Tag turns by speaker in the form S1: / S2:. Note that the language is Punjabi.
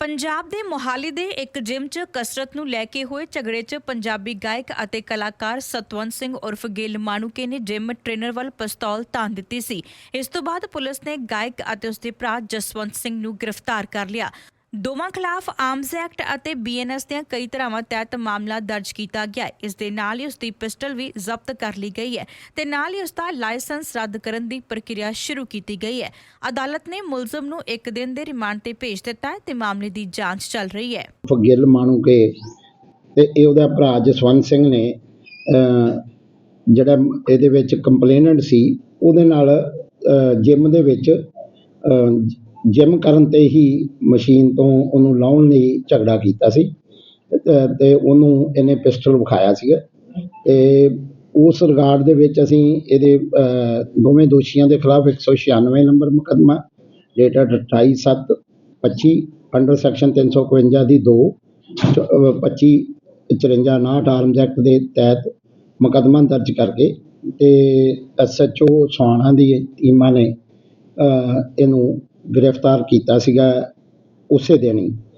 S1: ਪੰਜਾਬ ਦੇ ਮੋਹਾਲੀ ਦੇ ਇੱਕ ਜਿਮ 'ਚ ਕਸਰਤ ਨੂੰ ਲੈ ਕੇ ਹੋਏ ਝਗੜੇ 'ਚ ਪੰਜਾਬੀ ਗਾਇਕ ਅਤੇ ਕਲਾਕਾਰ ਸਤਵੰਤ ਸਿੰਘ ਉਰਫ ਗਿੱਲ ਮਾਣੂਕੇ ਨੇ ਜਿਮ ਟ੍ਰੇਨਰ ਵੱਲ ਪਿਸਤੌਲ ਤਾਣ ਦਿੱਤੀ ਸੀ। ਇਸ ਤੋਂ ਬਾਅਦ ਪੁਲਿਸ ਨੇ ਗਾਇਕ ਅਤੇ ਉਸਦੇ ਭਰਾ ਜਸਵੰਤ ਸਿੰਘ ਨੂੰ ਗ੍ਰਿਫਤਾਰ ਕਰ ਲਿਆ। ਦੋਵਾਂ ਖਿਲਾਫ ਆਰਮਸ ਐਕਟ ਅਤੇ ਬੀਐਨਐਸ ਦੀਆਂ ਕਈ ਧਾਰਾਵਾਂ ਤਹਿਤ ਮਾਮਲਾ ਦਰਜ ਕੀਤਾ ਗਿਆ ਹੈ। ਇਸ ਦੇ ਨਾਲ ਹੀ ਉਸ ਦੀ ਪਿਸਟਲ ਵੀ ਜ਼ਬਤ ਕਰ ਲਈ ਗਈ ਹੈ ਤੇ ਨਾਲ ਹੀ ਉਸ ਦਾ ਲਾਇਸੈਂਸ ਰੱਦ ਕਰਨ ਦੀ ਪ੍ਰਕਿਰਿਆ ਸ਼ੁਰੂ ਕੀਤੀ ਗਈ ਹੈ। ਅਦਾਲਤ ਨੇ ਮੁਲਜ਼ਮ ਨੂੰ ਇੱਕ ਦਿਨ ਦੇ ਰਿਮਾਂਡ ਤੇ ਭੇਜ ਦਿੱਤਾ ਹੈ ਤੇ ਮਾਮਲੇ ਦੀ ਜਾਂਚ ਚੱਲ ਰਹੀ ਹੈ।
S2: ਗਿੱਲ ਮਾਣੂ ਕੇ ਤੇ ਇਹ ਉਹਦਾ ਭਰਾ ਜਸਵੰਤ ਸਿੰਘ ਨੇ ਜਿਹੜਾ ਇਹਦੇ ਵਿੱਚ ਕੰਪਲੇਨੈਂਟ ਸੀ, ਉਹਦੇ ਨਾਲ ਜਿਮ ਦੇ ਵਿੱਚ ਜਿਮ ਕਰਨ ਤੇ ਹੀ ਮਸ਼ੀਨ ਤੋਂ ਉਹਨੂੰ ਲਾਉਣ ਲਈ ਝਗੜਾ ਕੀਤਾ ਸੀ। ਅਤੇ ਉਹਨੂੰ ਇਹਨੇ ਪਿਸਟਲ ਵਿਖਾਇਆ ਸੀਗਾ। ਅਤੇ ਉਸ ਰਿਗਾਰਡ ਦੇ ਵਿੱਚ ਅਸੀਂ ਇਹਦੇ ਦੋਵੇਂ ਦੋਸ਼ੀਆਂ ਦੇ ਖਿਲਾਫ 196 ਨੰਬਰ ਮੁਕੱਦਮਾ ਡੇਟਡ 28/7/25 ਅੰਡਰ ਸੈਕਸ਼ਨ 351 ਦੀ 2 25 54 59 ਆਰਮਸ ਐਕਟ ਦੇ ਤਹਿਤ ਮੁਕੱਦਮਾ ਦਰਜ ਕਰਕੇ ਤੇ ਓ ਸਵਾਣਾ ਦੀ ਟੀਮਾਂ ਨੇ ਇਹਨੂੰ ਗ੍ਰਿਫਤਾਰ ਕੀਤਾ ਸੀਗਾ ਉਸੇ ਦਿਨ ਹੀ।